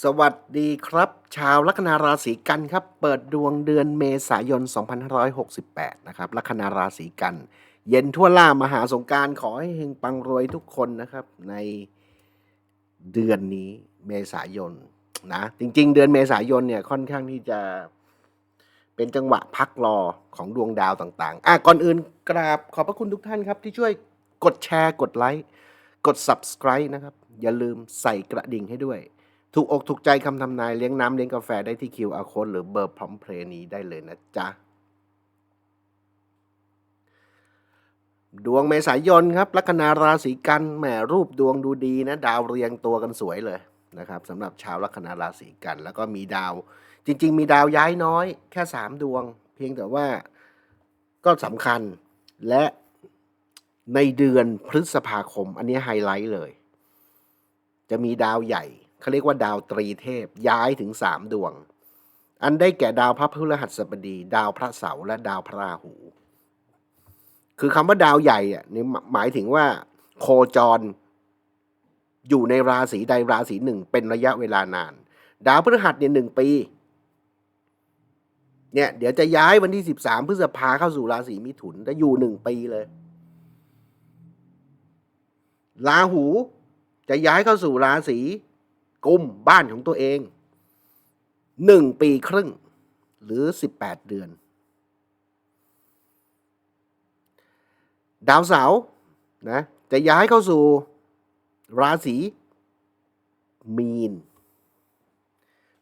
สวัสดีครับ ชาวลัคนาราศีกันครับ เปิดดวงเดือนเมษายน 2568 นะครับลัคนาราศีกัน เย็นทั่วล่ามหาสงการขอให้เฮงปังรวยทุกคนนะครับ ในเดือนนี้เมษายนนะจริง ๆ เดือนเมษายนเนี่ยค่อนข้างที่จะเป็นจังหวะพักรอของดวงดาวต่างๆ อะก่อนอื่นกราบขอบพระคุณทุกท่านครับ ที่ช่วยกดแชร์กดไลค์กด subscribe นะครับ อย่าลืมใส่กระดิ่งให้ด้วย ถูกอกถูกใจคำทำนายเลี้ยงน้ำเลี้ยงกาแฟได้ที่ QR code หรือเบอร์พร้อมเพลย์นี้ได้เลยนะจ๊ะ ดวงเมษายนครับลัคนาราศีกันแหมรูปดวงดูดีนะ ดาวเรียงตัวกันสวยเลยนะครับสำหรับชาวลัคนาราศีกัน แล้วก็มีดาว จริง ๆ มีดาวย้ายน้อย แค่สามดวง เพียงแต่ว่าก็สำคัญและในเดือนพฤษภาคม อันนี้ไฮไลท์เลย จะมีดาวใหญ่ เขาเรียกว่าดาวตรีเทพย้ายถึงสามดวง อันได้แก่ดาวพระพฤหัสบดี ดาวพระเสาร์และดาวพระราหู คือคำว่าดาวใหญ่อะนี่หมายถึงว่า โคจร อยู่ในราศีใดราศีหนึ่งเป็นระยะเวลานาน ดาวพฤหัสเนี่ยหนึ่งปีเนี่ยเดี๋ยวจะย้ายวันที่สิบสามพฤษภาเข้าสู่ราศีมิถุนจะอยู่หนึ่งปีเลยราหูจะย้ายเข้าสู่ราศี กุมบ้านของตัวเองหนึ่งปีครึ่ง หรือสิบแปดเดือน ดาวเสาร์นะจะย้ายเข้าสู่ราศีมีน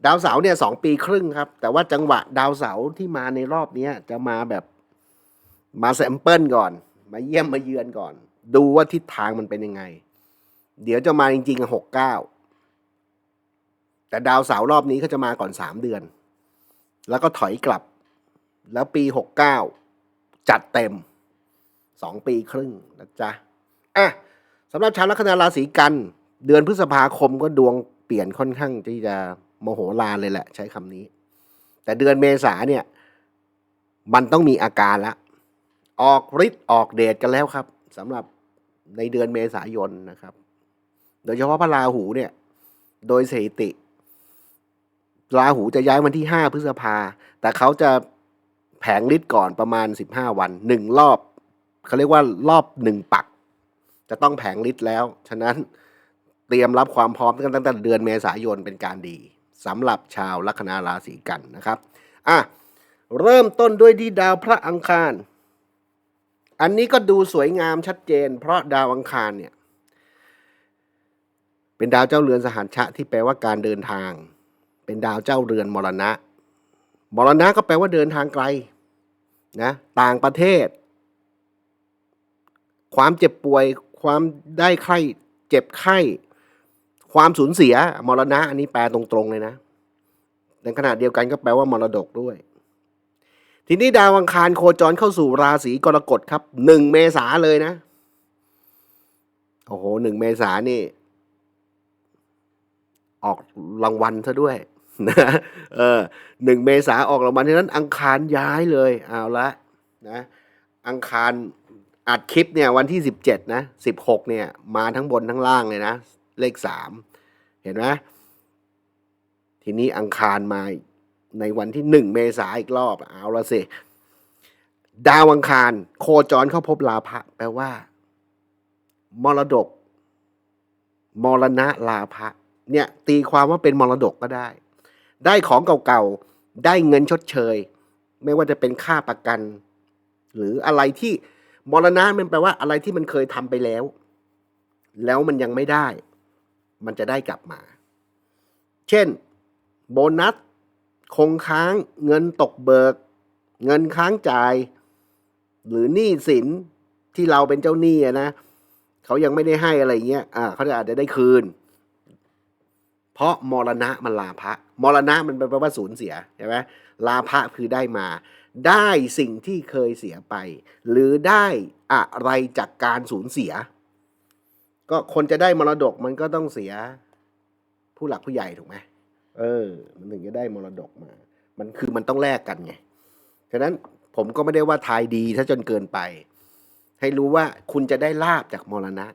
ดาวเสาร์เนี่ยสองปีครึ่งครับ แต่ว่าจังหวะดาวเสาร์ที่มาในรอบนี้จะมาแบบมาแซมเปิลก่อน มาเยี่ยมมาเยือนก่อน ดูว่าทิศทางมันเป็นยังไง เดี๋ยวจะมาจริงๆหกเก้า แต่ดาวเสาร์รอบนี้เขาจะมาก่อนสามเดือน แล้วก็ถอยกลับ แล้วปีหกเก้าจัดเต็มสองปีครึ่งนะจ๊ะ อะสำหรับชาวลัคนาราศีกัน เดือนพฤษภาคมก็ดวงเปลี่ยนค่อนข้างที่จะโมโหลานเลยแหละ ใช้คำนี้ แต่เดือนเมษาเนี่ย มันต้องมีอาการละออกฤทธิ์ออกเดชกันแล้วครับสำหรับในเดือนเมษายนนะครับ โดยเฉพาะพระราหูเนี่ย โดยสถิติ ราหูจะย้ายวันที่ห้าพฤษภา แต่เขาจะแผงฤทธิ์ก่อนประมาณสิบห้าวันหนึ่งรอบเขาเรียกว่ารอบหนึ่งปัก จะต้องแผงฤทธิ์แล้ว ฉะนั้นเตรียมรับความพร้อมกันตั้งแต่เดือนเมษายนเป็นการดีสำหรับชาวลัคนาราศีกันนะครับอะเริ่มต้นด้วยที่ดาวพระอังคาร อันนี้ก็ดูสวยงามชัดเจน เพราะดาวอังคารเนี่ยเป็นดาวเจ้าเรือนสหัชชะที่แปลว่าการเดินทาง เป็นดาวเจ้าเรือนมรณะ มรณะก็แปลว่าเดินทางไกลนะต่างประเทศ ความเจ็บป่วย ความได้ไข้เจ็บไข้ ความสูญเสีย มรณะ อันนี้แปลตรงๆเลยนะในขณะเดียวกันก็แปลว่ามรดกด้วย ทีนี้ดาวอังคารโคจรเข้าสู่ราศีกรกฎครับหนึ่งเมษาเลยนะ โอ้โหหนึ่งเมษานี่ ออกรางวัลซะด้วย นะเออหนึ่งเมษาออกรางวัลฉะนั้นอังคารย้ายเลยเอาละนะอังคารอัดคลิปเนี่ยวันที่สิบเจ็ดนะสิบหกเนี่ยมาทั้งบนทั้งล่างเลยนะเลขสามเห็นไหมทีนี้อังคารมาในวันที่หนึ่งเมษาอีกรอบเอาละสิดาวอังคาร โคจรเข้าพบลาภะแปลว่า มรดก มรณะลาภะเนี่ย ตีความว่าเป็นมรดกก็ได้ ได้ของเก่าๆ ได้เงินชดเชย ไม่ว่าจะเป็นค่าประกัน หรืออะไรที่มรณะมันแปลว่าอะไรที่มันเคยทำไปแล้ว แล้วมันยังไม่ได้ มันจะได้กลับมา เช่น โบนัส คงค้าง เงินตกเบิก เงินค้างจ่าย หรือหนี้สินที่เราเป็นเจ้าหนี้นะเขายังไม่ได้ให้อะไรเงี้ยอ่าเขาจะอาจจะได้คืน เพราะมรณะมันลาภะมรณะมันแปลว่าสูญเสียใช่ไหมลาภะคือได้มา ได้สิ่งที่เคยเสียไป หรือได้อะไรจากการสูญเสีย ก็คนจะได้มรดกมันก็ต้องเสียผู้หลักผู้ใหญ่ถูกไหมเออ มันถึงจะได้มรดกมา มันคือมันต้องแลกกันไงฉะนั้นผมก็ไม่ได้ว่าทายดีถ้าจนเกินไป ให้รู้ว่าคุณจะได้ลาบจากมรณะ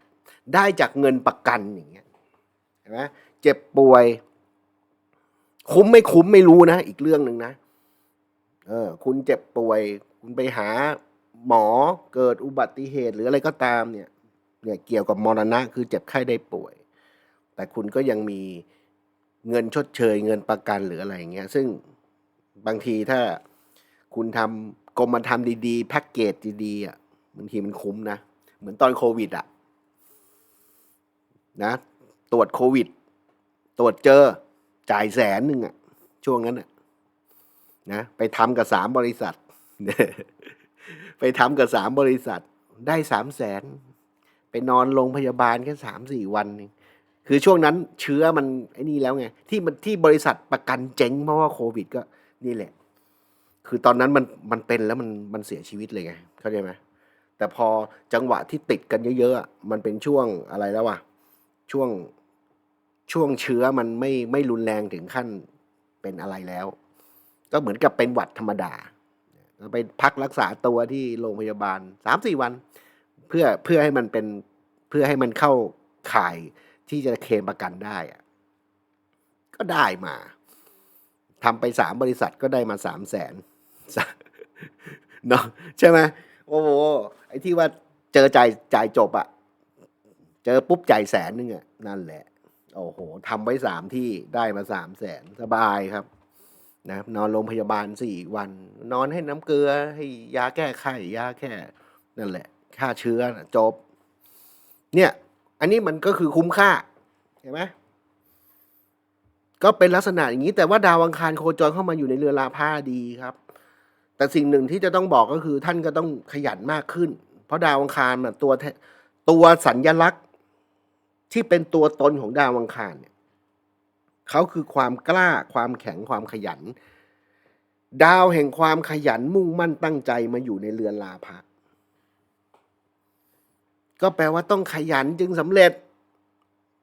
ได้จากเงินประกันอย่างเงี้ยเห็นไหม เจ็บป่วย คุ้มไม่คุ้มไม่รู้นะ อีกเรื่องหนึ่งนะ เออ คุณเจ็บป่วย คุณไปหาหมอเกิดอุบัติเหตุหรืออะไรก็ตามเนี่ย เนี่ยเกี่ยวกับมรณะ คือเจ็บไข้ได้ป่วย แต่คุณก็ยังมีเงินชดเชย เงินประกันหรืออะไรเงี้ย ซึ่งบางทีถ้าคุณทำกรมธรรม์ดีๆแพ็กเกจดีๆอะบางทีมันคุ้มนะ เหมือนตอนโควิดอะนะ ตรวจโควิด ตรวจเจอจ่ายแสนหนึ่งอะช่วงนั้นอะนะไปทำกับสามบริษัท ไปทำกับสามบริษัท ได้สามแสนไปนอนโรงพยาบาลแค่สามสี่วันเองคือช่วงนั้นเชื้อมันไอ้นี่แล้วไง ที่มันที่บริษัทประกันเจ๊งเพราะว่าโควิดก็นี่แหละ คือตอนนั้นมันมันเป็นแล้วมันมันเสียชีวิตเลยไงเข้าใจไหมแต่พอจังหวะที่ติดกันเยอะๆมันเป็นช่วงอะไรแล้ววะช่วง ช่วงเชื้อมันไม่ไม่รุนแรงถึงขั้นเป็นอะไรแล้ว ก็เหมือนกับเป็นหวัดธรรมดาไปพักรักษาตัวที่โรงพยาบาลสามสี่วัน เพื่อเพื่อให้มันเป็นเพื่อให้มันเข้าข่ายที่จะเคลมประกันได้อะก็ได้มาทำไปสามบริษัทก็ได้มาสามแสนเนาะใช่ไหมโอ้โหไอ้ที่ว่าเจอจ่ายจ่ายจบอะเจอปุ๊บจ่ายแสนนึงอะนั่นแหละ โอ้โหทำไว้สามที่ได้มาสามแสนสบายครับนะนอนโรงพยาบาลสี่วัน นอนให้น้ำเกลือให้ยาแก้ไข้ยาแค่นั่นแหละฆ่าเชื้อนะจบ เนี่ย อันนี้มันก็คือคุ้มค่าเห็นไหมก็เป็นลักษณะอย่างนี้ แต่ว่าดาวอังคารโคจรเข้ามาอยู่ในเรือลาผ้าดีครับ แต่สิ่งหนึ่งที่จะต้องบอกก็คือท่านก็ต้องขยันมากขึ้น เพราะดาวอังคารตัวตัวสัญญลักษณ์ ที่เป็นตัวตนของดาวอังคารเนี่ยเขาคือความกล้าความแข็งความขยัน ดาวแห่งความขยันมุ่งมั่นตั้งใจมาอยู่ในเรือนลาภะก็แปลว่าต้องขยันจึงสำเร็จ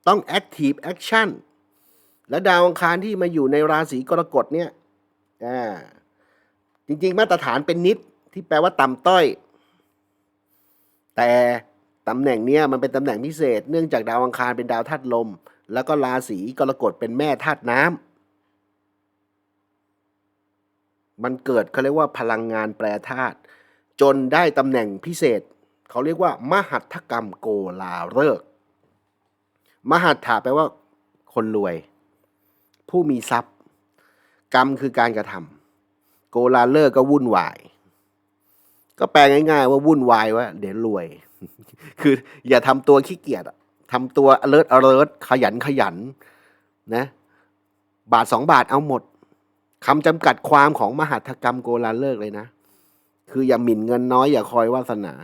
ต้อง active action และดาวอังคารที่มาอยู่ในราศีกรกฎเนี่ยอ่าจริง ๆ มาตรฐานเป็นนิดที่แปลว่าต่ำต้อย แต่ ตำแหน่งเนี้ยมันเป็นตำแหน่งพิเศษ เนื่องจากดาวอังคารเป็นดาวธาตุลม แล้วก็ราศีกรกฎเป็นแม่ธาตุน้ำมันเกิดเขาเรียกว่าพลังงานแปรธาตุจนได้ตำแหน่งพิเศษ เขาเรียกว่า มหัตถกรรมโกลาเลิกมหัตถาแปลว่า คนรวย ผู้มีทรัพย์ กรรมคือการกระทำโกลาเลิกก็วุ่นวาย ก็แปลง่าย ๆ ว่าวุ่นวายว่า เดี๋ยวรวย คืออย่าทำตัวขี้เกียจอะทำตัว alert alert ขยันขยันนะบาทสองบาทเอาหมดคำจำกัดความของมหัตถกรรมโกลาเลิกเลยนะ คืออย่าหมิ่นเงินน้อย อย่าคอยวาสนา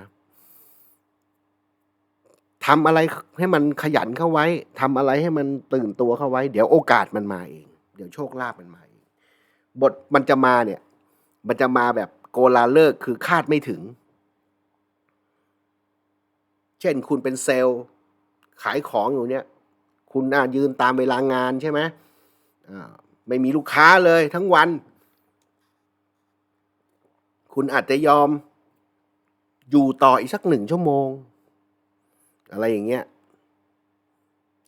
ทำอะไรให้มันขยันเข้าไว้ทำอะไรให้มันตื่นตัวเข้าไว้ เดี๋ยวโอกาสมันมาเอง เดี๋ยวโชคลาภมันมาเอง บทมันจะมาเนี่ย มันจะมาแบบโกลาเลิกคือคาดไม่ถึง เช่นคุณเป็นเซลล์ ขายของอยู่เนี่ย คุณน่ายืนตามเวลางานใช่ไหมไม่มีลูกค้าเลยทั้งวัน คุณอาจจะยอมอยู่ต่ออีกสักหนึ่งชั่วโมง อะไรอย่างเงี้ย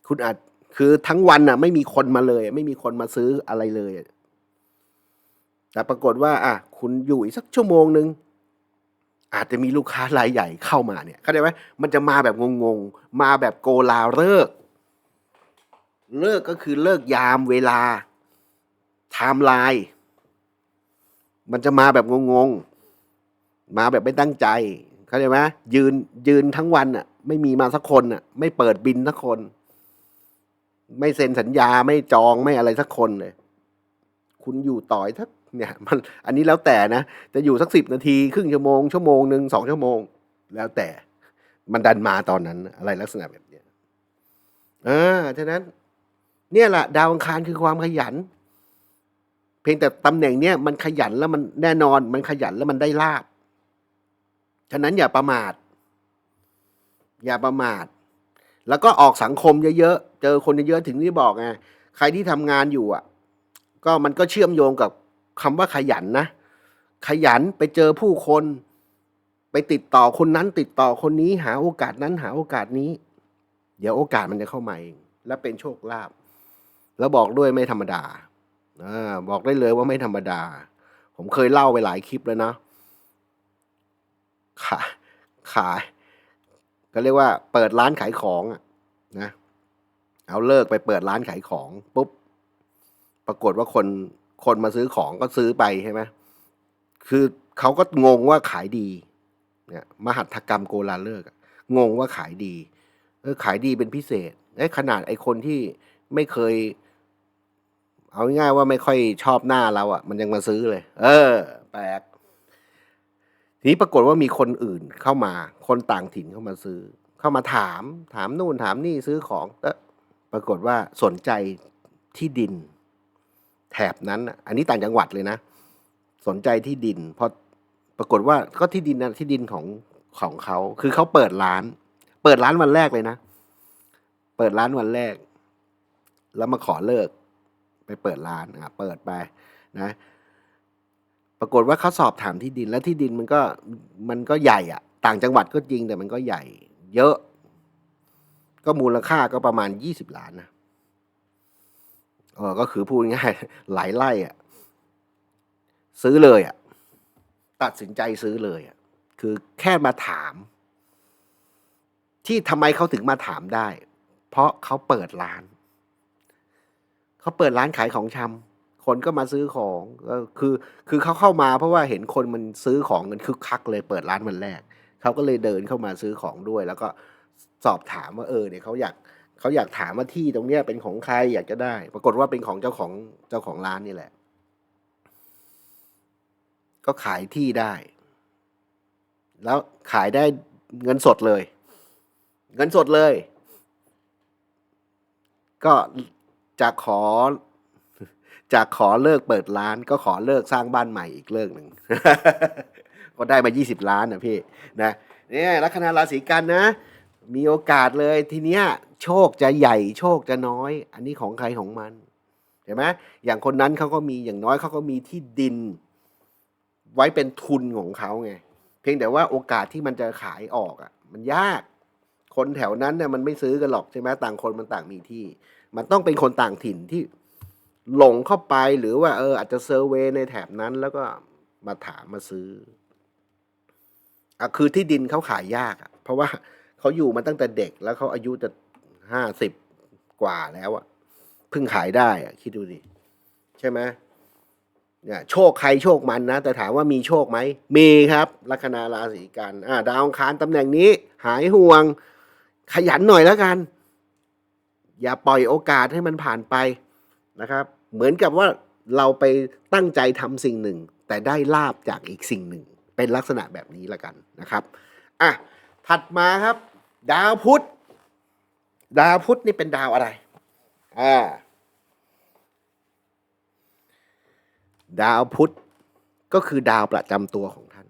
คุณอาจคือทั้งวันน่ะ ไม่มีคนมาเลย ไม่มีคนมาซื้ออะไรเลย แต่ปรากฏว่า อะ คุณอยู่อีกสักชั่วโมงหนึ่ง อาจจะมีลูกค้ารายใหญ่เข้ามาเนี่ยเข้าใจไหมมันจะมาแบบงงๆ มาแบบโกลาเลิก เลิกก็คือเลิกยามเวลาไทม์ไลน์มันจะมาแบบงงๆ มาแบบไม่ตั้งใจ เข้าใจไหมยืนยืนทั้งวันอะ ไม่มีมาสักคนอะ ไม่เปิดบินสักคน ไม่เซ็นสัญญาไม่จองไม่อะไรสักคนเลย คุณอยู่ต่อยทัก เนี่ยมันอันนี้แล้วแต่นะ จะอยู่สักสิบนาทีครึ่งชั่วโมงชั่วโมงหนึ่งสองชั่วโมง แล้วแต่มันดันมาตอนนั้นอะไรลักษณะแบบเนี้ยอ่าฉะนั้น เนี่ยแหละดาวอังคารคือความขยัน เพียงแต่ตำแหน่งเนี้ยมันขยันแล้วมันแน่นอนมันขยันแล้วมันได้ลาบฉะนั้นอย่าประมาท อย่าประมาท แล้วก็ออกสังคมเยอะๆเจอคนเยอะๆถึงที่บอกไงใครที่ทำงานอยู่อะ ก็มันก็เชื่อมโยงกับ คำว่าขยันนะ ขยันไปเจอผู้คน ไปติดต่อคนนั้น ติดต่อคนนี้หาโอกาสนั้นหาโอกาสนี้ เดี๋ยวโอกาสมันจะเข้ามาเองและเป็นโชคลาภแล้วบอกด้วยไม่ธรรมดาอบอกได้เลยว่าไม่ธรรมดา ผมเคยเล่าไปหลายคลิปแล้วเนาะขายขายก็เรียกว่าเปิดร้านขายของนะ เอาเลิกไปเปิดร้านขายของปุ๊บ ปรากฏว่าคน คนมาซื้อของก็ซื้อไปใช่ไหมคือเขาก็งงว่าขายดีเนี่ยมหัตถกรรมโกลาเลิกงงว่าขายดีเออขายดีเป็นพิเศษไอ้ขนาดไอ้คนที่ไม่เคย เอาง่ายว่าไม่ค่อยชอบหน้าเราอะมันยังมาซื้อเลย เออ แปลกทีนี้ปรากฏว่ามีคนอื่นเข้ามา คนต่างถิ่นเข้ามาซื้อ เข้ามาถาม ถามนู่นถามนี่ซื้อของเออปรากฏว่าสนใจที่ดิน แถบนั้น อันนี้ต่างจังหวัดเลยนะ สนใจที่ดินเพราะปรากฏว่าก็ที่ดินนะที่ดินของของเขา คือเขาเปิดร้าน เปิดร้านวันแรกเลยนะ เปิดร้านวันแรก แล้วมาขอเลิก ไปเปิดร้านอะเปิดไปนะ ปรากฏว่าเขาสอบถามที่ดินแล้วที่ดินมันก็มันก็ใหญ่อะต่างจังหวัดก็จริงแต่มันก็ใหญ่ เยอะ ก็มูลค่าก็ประมาณยี่สิบล้านนะ ก็คือพูดง่ายหลายไร่อะซื้อเลยอะตัดสินใจซื้อเลยอะคือแค่มาถาม ที่ทำไมเขาถึงมาถามได้ เพราะเขาเปิดร้าน เขาเปิดร้านขายของชำคนก็มาซื้อของก็คือ คือเขาเข้ามาเพราะว่าเห็นคนมันซื้อของกันคึกคักเลยเปิดร้านวันแรกเขาก็เลยเดินเข้ามาซื้อของด้วย แล้วก็สอบถามว่าเออเนี่ยเขาอยาก เขาอยากถามว่าที่ตรงเนี้ยเป็นของใครอยากจะได้ ปรากฏว่าเป็นของเจ้าของเจ้าของร้านนี่แหละ ก็ขายที่ได้ แล้วขายได้เงินสดเลย เงินสดเลย ก็จากขอจากขอเลิกเปิดร้านก็ขอเลิกสร้างบ้านใหม่อีกเลิกหนึ่งก็ได้มา 20 ล้านนะพี่นะเนี่ยลัคนาราศีกันนะ มีโอกาสเลยทีเนี้ยโชคจะใหญ่โชคจะน้อย อันนี้ของใครของมันเห็นไหมอย่างคนนั้นเขาก็มีอย่างน้อยเขาก็มีที่ดิน ไว้เป็นทุนของเขาไงเพียงแต่ว่าโอกาสที่มันจะขายออกอะ มันยาก คนแถวนั้นเนี่ยมันไม่ซื้อกันหรอกใช่ไหมต่างคนมันต่างมีที่ มันต้องเป็นคนต่างถิ่นที่หลงเข้าไปหรือว่าเอออาจจะเซอร์เวยในแถบนั้นแล้วก็มาถามมาซื้ออะคือที่ดินเขาขายยากอะ เพราะว่า เขาอยู่มาตั้งแต่เด็กแล้วเขาอายุจะห้าสิบกว่าแล้วอะเพิ่งขายได้อะคิดดูดิใช่ไหมเนี่ยโชคใครโชคมันนะ แต่ถามว่ามีโชคไหม มีครับ ลัคนาราศีกันอ่าดาวอังคารตำแหน่งนี้ หายห่วง ขยันหน่อยแล้วกัน อย่าปล่อยโอกาสให้มันผ่านไปนะครับ เหมือนกับว่าเราไปตั้งใจทำสิ่งหนึ่ง แต่ได้ลาบจากอีกสิ่งหนึ่ง เป็นลักษณะแบบนี้ละกันนะครับอะถัดมาครับ ดาวพุธ ดาวพุธนี่เป็นดาวอะไร อ่า ดาวพุธก็คือดาวประจำตัวของท่าน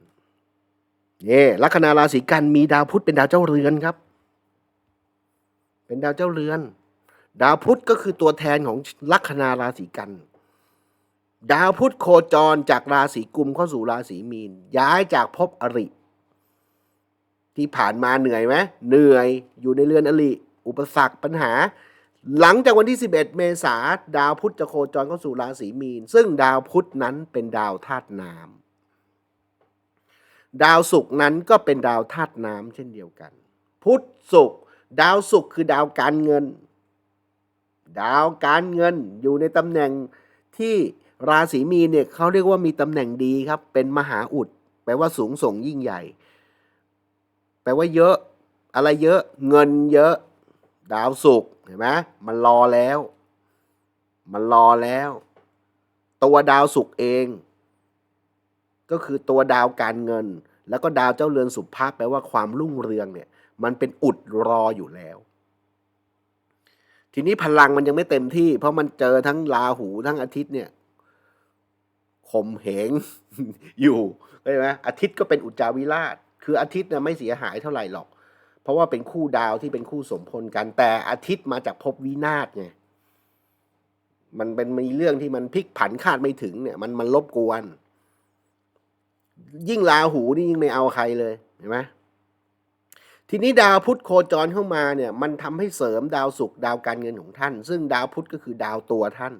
เนี่ลัคนาราศีกันมีดาวพุธเป็นดาวเจ้าเรือนครับ เป็นดาวเจ้าเรือน ดาวพุธก็คือตัวแทนของลัคนาราศีกัน ดาวพุธโคจรจากราศีกุมเข้าสู่ราศีมีน ย้ายจากภพอริ ที่ผ่านมาเหนื่อยไหมเหนื่อยอยู่ในเรือนอริอุปสรรคปัญหา หลังจากวันที่ 11 เมษาดาวพุธจะโคจรเข้าสู่ราศีมีน ซึ่งดาวพุธนั้นเป็นดาวธาตุน้ำดาวศุกร์นั้นก็เป็นดาวธาตุน้ำเช่นเดียวกัน พุธศุกร์ดาวศุกร์คือดาวการเงิน ดาวการเงินอยู่ในตำแหน่งที่ราศีมีนเนี่ยเขาเรียกว่ามีตำแหน่งดีครับ เป็นมหาอุดแปลว่าสูงส่งยิ่งใหญ่ แปลว่าเยอะอะไรเยอะเงินเยอะ ดาวศุกร์เห็นไหมมันรอแล้ว มันรอแล้ว ตัวดาวศุกร์เอง ก็คือตัวดาวการเงิน แล้วก็ดาวเจ้าเรือนสุภาพแปลว่าความรุ่งเรืองเนี่ย มันเป็นอุดรออยู่แล้ว ทีนี้พลังมันยังไม่เต็มที่ เพราะมันเจอทั้งราหูทั้งอาทิตย์เนี่ยข่มเหงอยู่เข้าใจไหมอาทิตย์ก็เป็นอุจจาวิราช คืออาทิตย์เนี่ยไม่เสียหายเท่าไหร่หรอก เพราะว่าเป็นคู่ดาวที่เป็นคู่สมพลกัน แต่อาทิตย์มาจากภพวินาศไงมันเป็นมีเรื่องที่มันพลิกผันคาดไม่ถึงเนี่ย มันมันรบกวน ยิ่งราหูนี่ยิ่งไม่เอาใครเลยเห็นไหมทีนี้ดาวพุธโคจรเข้ามาเนี่ย มันทำให้เสริมดาวศุกร์ดาวการเงินของท่าน ซึ่งดาวพุธก็คือดาวตัวท่าน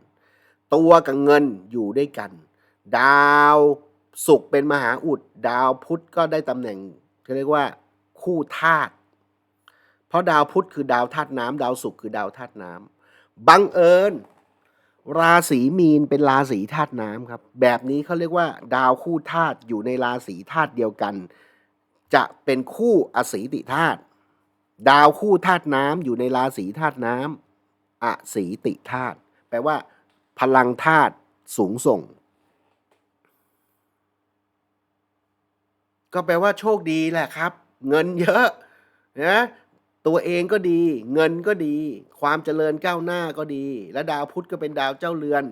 ตัวกับเงินอยู่ด้วยกัน ดาว ศุกเป็นมหาอุดดาวพุธก็ได้ตำแหน่งเขาเรียกว่า คู่ธาตุเพราะดาวพุธคือดาวธาตุน้ำดาวศุกร์คือดาวธาตุน้ำบังเอิญราศีมีนเป็นราศีธาตุน้ำครับ แบบนี้เขาเรียกว่า ดาวคู่ธาตุอยู่ในราศีธาตุเดียวกัน จะเป็นคู่อสีติธาตุดาวคู่ธาตุน้ำอยู่ในราศีธาตุน้ำอสีติธาตุแปลว่า พลังธาตุสูงส่ง ก็แปลว่าโชคดีแหละครับ เงินเยอะนะตัวเองก็ดี เงินก็ดี ความเจริญก้าวหน้าก็ดี และดาวพุธก็เป็นดาวเจ้าเรือน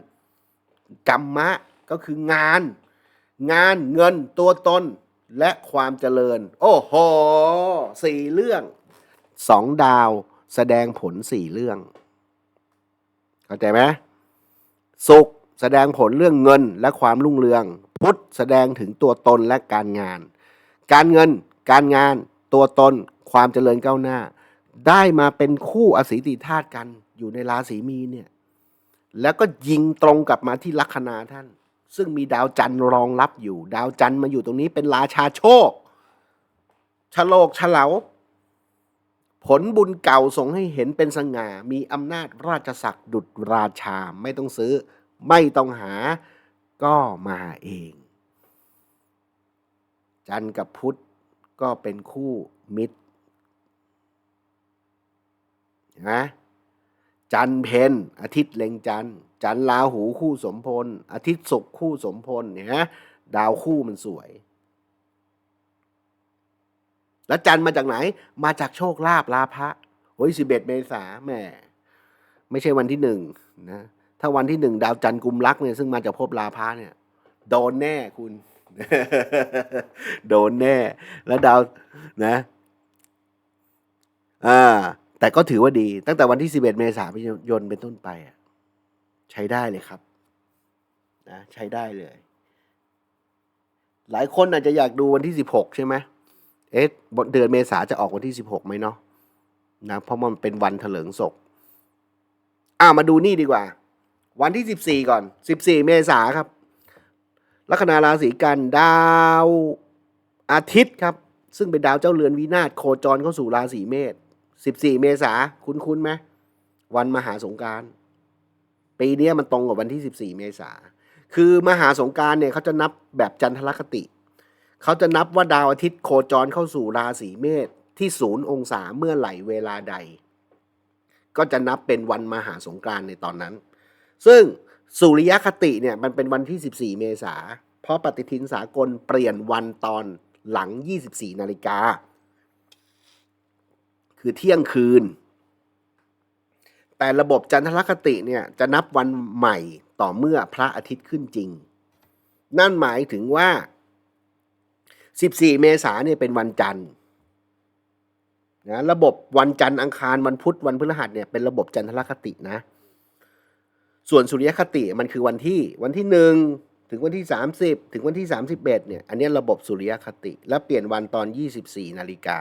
กรรมะก็คืองาน งานเงินตัวตนและความเจริญ โอ้โหสี่เรื่องสองดาวแสดงผลสี่เรื่อง เข้าใจไหมสุขแสดงผลเรื่องเงินและความรุ่งเรือง พุธแสดงถึงตัวตนและการงาน การเงิน การงาน ตัวตน ความเจริญก้าวหน้า ได้มาเป็นคู่อสีติธาตุกัน อยู่ในราศีมีนเนี่ย แล้วก็ยิงตรงกลับมาที่ลัคนาท่าน ซึ่งมีดาวจันทร์รองรับอยู่ ดาวจันทร์มาอยู่ตรงนี้เป็นราชาโชคฉลกเฉลาผลบุญเก่าส่งให้เห็นเป็นสง่า มีอำนาจราชศักดิ์ดุจราชา ไม่ต้องซื้อ ไม่ต้องหา ก็มาเอง จันทร์กับพุธก็เป็นคู่มิตรนะจันเพนอาทิตย์เล็งจันจันทร์ราหูคู่สมพล อาทิตย์ศุกร์คู่สมพลเนี่ยนะดาวคู่มันสวย แล้วจันมาจากไหน มาจากโชคลาภลาภะโอ้ยสิบเอ็ดเมษาแหม่ไม่ใช่วันที่หนึ่งนะถ้าวันที่หนึ่งดาวจันกุมรักเนี่ยซึ่งมาจากภพลาภะเนี่ย โดนแน่คุณ โดนแน่ แล้วดาวนะ อ่า แต่ก็ถือว่าดี ตั้งแต่วันที่สิบเมษายนเป็นต้นไปอะ ใช้ได้เลยครับนะใช้ได้เลย หลายคนอาจจะอยากดูวันที่สิบหกใช่ไหมเอ๊ะเดือนเมษาจะออกวันที่สิบหกไหมเนาะนะเพราะมันเป็นวันเถลิงศกอ่ามาดูนี่ดีกว่า วันที่สิบสี่ก่อนสิบสี่เมษาครับ ลัคนาราศีกันดาวอาทิตย์ครับ ซึ่งเป็นดาวเจ้าเรือนวินาศโคจรเข้าสู่ราศีเมษสิบสี่เมษาคุ้นๆไหมวันมหาสงการปีนี้มันตรงกับวันที่สิบสี่เมษาคือมหาสงการเนี่ยเขาจะนับแบบจันทรคติ เขาจะนับว่าดาวอาทิตย์โคจรเข้าสู่ราศีเมษที่ศูนย์องศาเมื่อไหร่เวลาใด ก็จะนับเป็นวันมหาสงกานต์ในตอนนั้น ซึ่ง สุริยคติเนี่ยมันเป็นวันที่ 14 เมษาเพราะปฏิทินสากลเปลี่ยนวันตอนหลัง 24 นาฬิกา คือเที่ยงคืน แต่ระบบจันทรคติเนี่ยจะนับวันใหม่ต่อเมื่อพระอาทิตย์ขึ้นจริง นั่นหมายถึงว่า 14 เมษาเนี่ยเป็นวันจันทร์นะระบบวันจันทร์อังคารวันพุธวันพฤหัสเนี่ยเป็นระบบจันทรคตินะ ส่วนสุริยคติมันคือวันที่วันที่หนึ่งถึงวันที่ 30 ถึงวันที่ 31เนี่ยอันนี้ระบบสุริยคติ และเปลี่ยนวันตอน 24นาฬิกา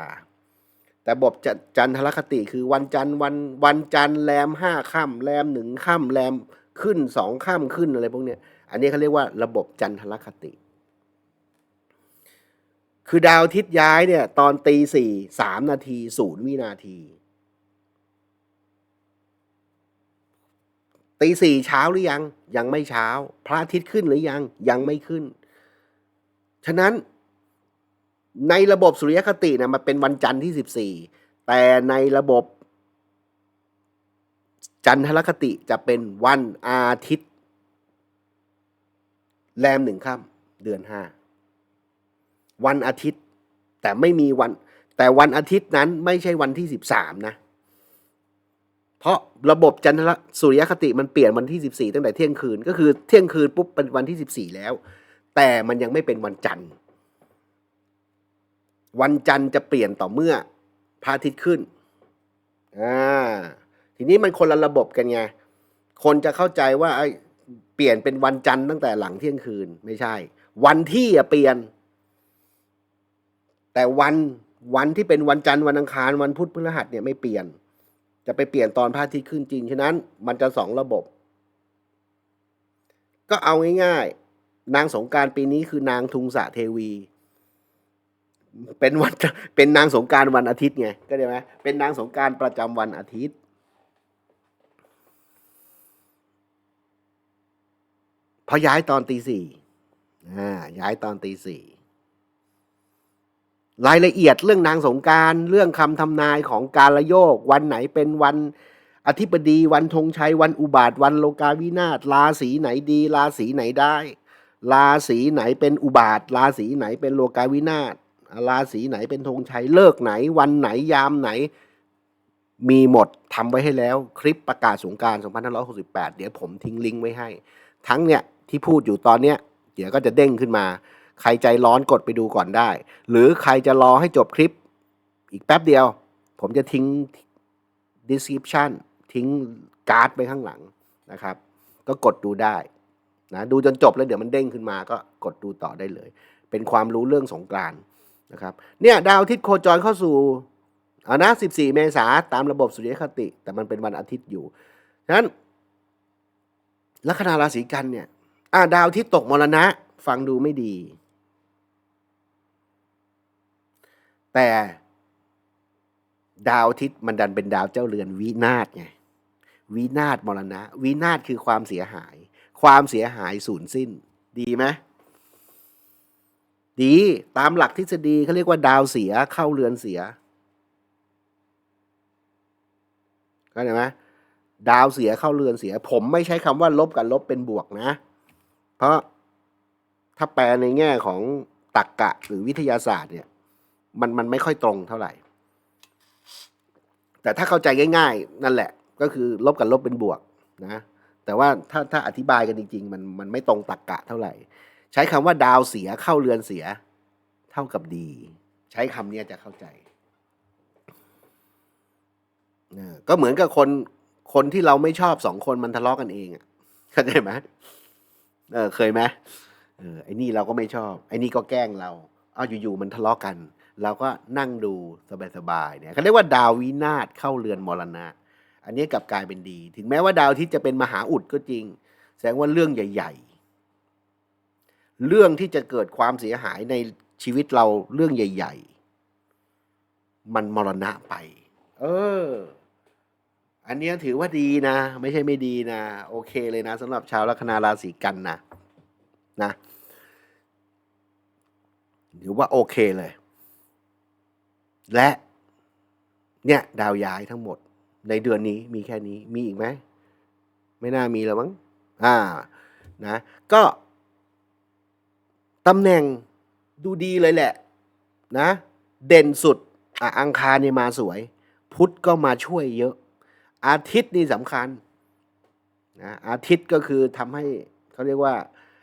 แต่ระบบจจันทรคติคือวันจันทร์วันวันจันทร์แรมห้าค่ำแรมหนึ่งค่ำแรมขึ้นสองค่ำขึ้นอะไรพวกเนี้ยอันนี้เขาเรียกว่าระบบจันทรคติ คือดาวอาทิตย้ายเนี่ยตอนตีสี่สามนาทีศูนย์วินาที ตีสี่เช้าหรือยัง ยังไม่เช้า พระอาทิตย์ขึ้นหรือยัง ยังไม่ขึ้น ฉะนั้น ในระบบสุริยคติเนี่ยมันเป็นวันจันทร์ที่สิบสี่แต่ในระบบ จันทรคติจะเป็นวันอาทิตย์ แรมหนึ่งค่ำเดือนห้าวันอาทิตย์ แต่ไม่มีวัน แต่วันอาทิตย์นั้นไม่ใช่วันที่สิบสามนะ เพราะระบบจันทรสุริยคติมันเปลี่ยนวันที่สิบสี่ตั้งแต่เที่ยงคืน ก็คือเที่ยงคืนปุ๊บเป็นวันที่สิบสี่แล้ว แต่มันยังไม่เป็นวันจันทร์ วันจันทร์จะเปลี่ยนต่อเมื่อพระอาทิตย์ขึ้นอ่าทีนี้มันคนละระบบกันไง คนจะเข้าใจว่าไอ้เปลี่ยนเป็นวันจันทร์ตั้งแต่หลังเที่ยงคืนไม่ใช่ วันที่เปลี่ยน แต่วันวันที่เป็นวันจันทร์วันอังคารวันพุธพฤหัสเนี่ยไม่เปลี่ยน จะไปเปลี่ยนตอนพระอาทิตย์ขึ้นจริง ฉะนั้นมันจะสองระบบ ก็เอาง่ายๆ นางสงการปีนี้คือนางทุงสะเทวี เป็นวันเป็นนางสงการวันอาทิตย์ไง ก็ได้ไหมเป็นนางสงการประจำวันอาทิตย์ พอย้ายตอนตีสี่อ่าย้ายตอนตีสี่ รายละเอียดเรื่องนางสงการเรื่องคำทำนายของการละโยก วันไหนเป็นวันอธิบดีวันธงชัยวันอุบาทวันโลกาวินาศราศีไหนดีราศีไหนได้ราศีไหนเป็นอุบาทราศีไหนเป็นโลกาวินาศราศีไหนเป็นธงชัยเลิกไหน วันไหนยามไหน มีหมดทำไว้ให้แล้ว คลิปประกาศสงการ2568 เดี๋ยวผมทิ้งลิงก์ไว้ให้ ทั้งเนี่ยที่พูดอยู่ตอนเนี้ยเดี๋ยวก็จะเด้งขึ้นมา ใครใจร้อนกดไปดูก่อนได้ หรือใครจะรอให้จบคลิป อีกแป๊บเดียว ผมจะทิ้ง description ทิ้งการ์ดไปข้างหลังนะครับ ก็กดดูได้นะดูจนจบแล้วเดี๋ยวมันเด้งขึ้นมาก็กดดูต่อได้เลย เป็นความรู้เรื่องสงกรานนะครับเนี่ยดาวอาทิตย์โคจรเข้าสู่เอานะ 14 เมษาตามระบบสุริยคติ แต่มันเป็นวันอาทิตย์อยู่ฉะนั้นลัคนาราศีกันเนี่ยอ่าดาวที่ตกมรณะ ฟังดูไม่ดี แต่ดาวอาทิตย์มันดันเป็นดาวเจ้าเรือนวินาศไงวินาศมรณะ วินาศคือความเสียหาย ความเสียหายสูญสิ้น ดีไหมดีตามหลักทฤษฎีเขาเรียกว่าดาวเสียเข้าเรือนเสียเข้าใจไหมดาวเสียเข้าเรือนเสีย ผมไม่ใช้คำว่าลบกับลบเป็นบวกนะ เพราะถ้าแปลในแง่ของตรรกกะหรือวิทยาศาสตร์เนี่ย มันมันไม่ค่อยตรงเท่าไหร่ แต่ถ้าเข้าใจง่าย ๆ นั่นแหละ ก็คือลบกับลบเป็นบวกนะ แต่ว่าถ้าถ้าอธิบายกันจริง ๆ มันมันไม่ตรงตรรกกะเท่าไหร่ ใช้คำว่าดาวเสียเข้าเรือนเสีย เท่ากับดี ใช้คำนี้จะเข้าใจก็เหมือนกับคนคนที่เราไม่ชอบสองคนมันทะเลาะกันเองอะเข้าใจไหมเออเคยไหมเออไอ้นี่เราก็ไม่ชอบ ไอ้นี่ก็แกล้งเรา เอาอยู่ๆมันทะเลาะกัน เราก็นั่งดูสบายๆเนี่ยเขาเรียกว่าดาววินาศเข้าเรือนมรณะ อันนี้กลับกลายเป็นดี ถึงแม้ว่าดาวที่จะเป็นมหาอุดก็จริง แสดงว่าเรื่องใหญ่ ๆ เรื่องที่จะเกิดความเสียหายในชีวิตเราเรื่องใหญ่ ๆ มันมรณะไป เออ อันนี้ถือว่าดีนะ ไม่ใช่ไม่ดีนะ โอเคเลยนะสำหรับชาวลัคนาราศีกันนะนะถือว่าโอเคเลย และเนี่ยดาวย้ายทั้งหมด ในเดือนนี้มีแค่นี้มีอีกไหมไม่น่ามีแล้วมั้งอ่านะก็ตำแหน่งดูดีเลยแหละนะ เด่นสุดอะอังคารเนี่ยมาสวย พุธก็มาช่วยเยอะ อาทิตย์นี่สำคัญนะอาทิตย์ก็คือทำให้เขาเรียกว่า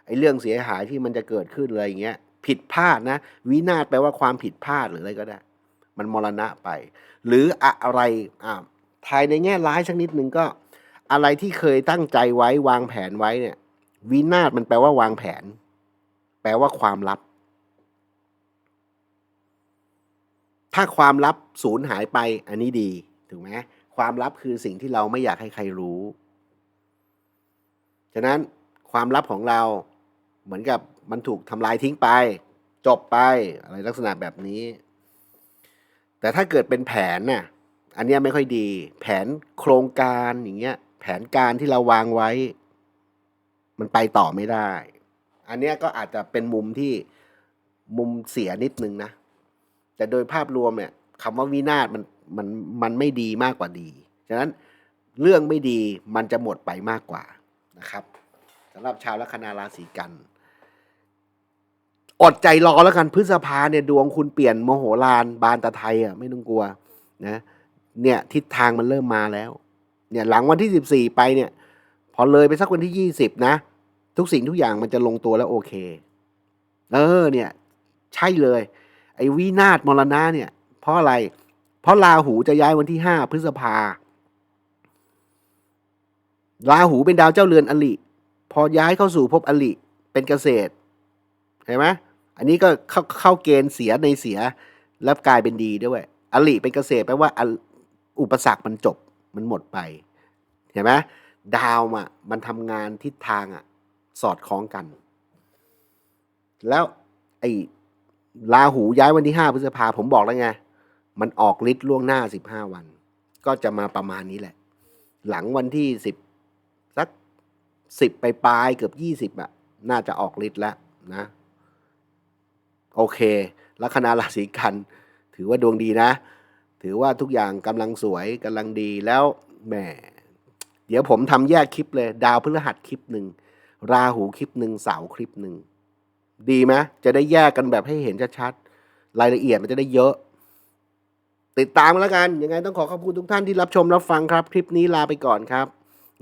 ไอ้เรื่องเสียหายที่มันจะเกิดขึ้นอะไรอย่างเงี้ยผิดพลาดนะวินาศแปลว่าความผิดพลาดหรืออะไรก็ได้ มันมรณะไป หรืออะไรอ่าทายในแง่ร้ายสักนิดนึงก็ อะไรที่เคยตั้งใจไว้วางแผนไว้เนี่ย วินาศมันแปลว่าวางแผน แปลว่าความลับ ถ้าความลับสูญหายไปอันนี้ดีถูกไหมความลับคือสิ่งที่เราไม่อยากให้ใครรู้ ฉะนั้นความลับของเราเหมือนกับมันถูกทำลายทิ้งไป จบไปอะไรลักษณะแบบนี้ แต่ถ้าเกิดเป็นแผนน่ะอันนี้ไม่ค่อยดี แผนโครงการอย่างเงี้ย แผนการที่เราวางไว้ มันไปต่อไม่ได้ อันเนี้ยก็อาจจะเป็นมุมที่มุมเสียนิดนึงนะ แต่โดยภาพรวมเนี่ยคำว่าวินาศมันมันมันไม่ดีมากกว่าดี ฉะนั้นเรื่องไม่ดีมันจะหมดไปมากกว่านะครับสำหรับชาวลัคนาราศีกัน อดใจรอแล้วกันพฤษภาเนี่ยดวงคุณเปลี่ยนโมโหลานบานตะไทยอะไม่ต้องกลัวนะเนี่ยทิศทางมันเริ่มมาแล้วเนี่ยหลังวันที่สิบสี่ไปเนี่ย พอเลยไปสักวันที่ยี่สิบนะ ทุกสิ่งทุกอย่างมันจะลงตัวแล้วโอเค เออเนี่ย ใช่เลย ไอ้วินาศมรณะเนี่ย เพราะอะไร เพราะราหูจะย้ายวันที่ห้าพฤษภาราหูเป็นดาวเจ้าเรือนอลิ พอย้ายเข้าสู่ภพอลิ เป็นเกษตร เห็นไหม อันนี้ก็เข้าเข้าเกณฑ์เสียในเสียแล้วกลายเป็นดีด้วยอลิเป็นเกษตรแปลว่าอุปสรรคมันจบมันหมดไป เห็นไหมดาวอะมันทำงานทิศทางอะสอดคล้องกัน แล้วไอ้ลาหูย้ายวันที่ห้าพฤษภาผมบอกแล้วไง มันออกฤทธิ์ล่วงหน้าสิบห้าวัน ก็จะมาประมาณนี้แหละ หลังวันที่สิบสักสิบไปปลายเกือบยี่สิบอะน่าจะออกฤทธิ์แล้วนะ โอเค ลัคนาราศีกัน ถือว่าดวงดีนะ ถือว่าทุกอย่างกำลังสวยกำลังดีแล้วแหมเดี๋ยวผมทำแยกคลิปเลย ดาวพฤหัสคลิปหนึ่งราหูคลิปหนึ่งเสาคลิปหนึ่งดีไหมจะได้แยกกันแบบให้เห็นชัดๆรายละเอียดมันจะได้เยอะ ติดตามแล้วกันยังไงต้องขอขอบคุณทุกท่านที่รับชมรับฟังครับ คลิปนี้ลาไปก่อนครับ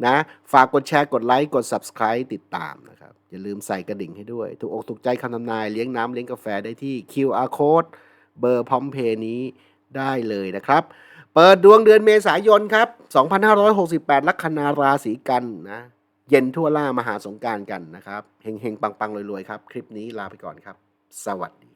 นะ ฝากกดแชร์กดไลค์กด Subscribe ติดตามนะครับ อย่าลืมใส่กระดิ่งให้ด้วย ถูกอกถูกใจคำทำนายเลี้ยงน้ำเลี้ยงกาแฟได้ที่ QR code เบอร์พร้อมเพย์นี้ได้เลยนะครับ เปิดดวงเดือนเมษายนครับ 2568 ลัคนาราศีกันนะ เย็นทั่วล่ามหาสงการกันนะครับ เฮงๆ ปังๆรวยๆ ครับ คลิปนี้ลาไปก่อนครับ สวัสดี